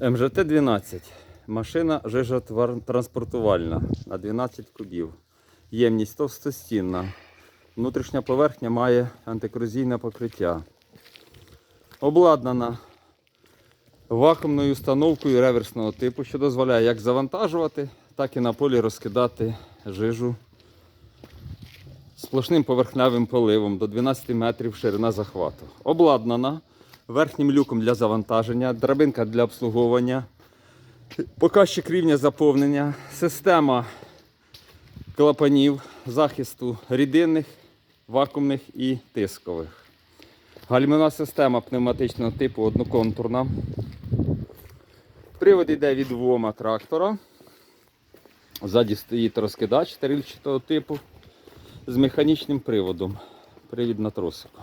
МЖТ-12. Машина жижотранспортувальна на 12 кубів. Ємність товстостінна. Внутрішня поверхня має антикорозійне покриття. Обладнана вакуумною установкою реверсного типу, що дозволяє як завантажувати, так і на полі розкидати жижу сплошним поверхневим поливом до 12 метрів ширина захвату. Обладнана верхнім люком для завантаження, драбинка для обслуговування, показчик рівня заповнення, система клапанів захисту рідинних, вакуумних і тискових. Гальмівна система пневматичного типу одноконтурна. Привод йде від ВОМа трактора. Ззаді стоїть розкидач стерильчатого типу з механічним приводом. Привід на тросику.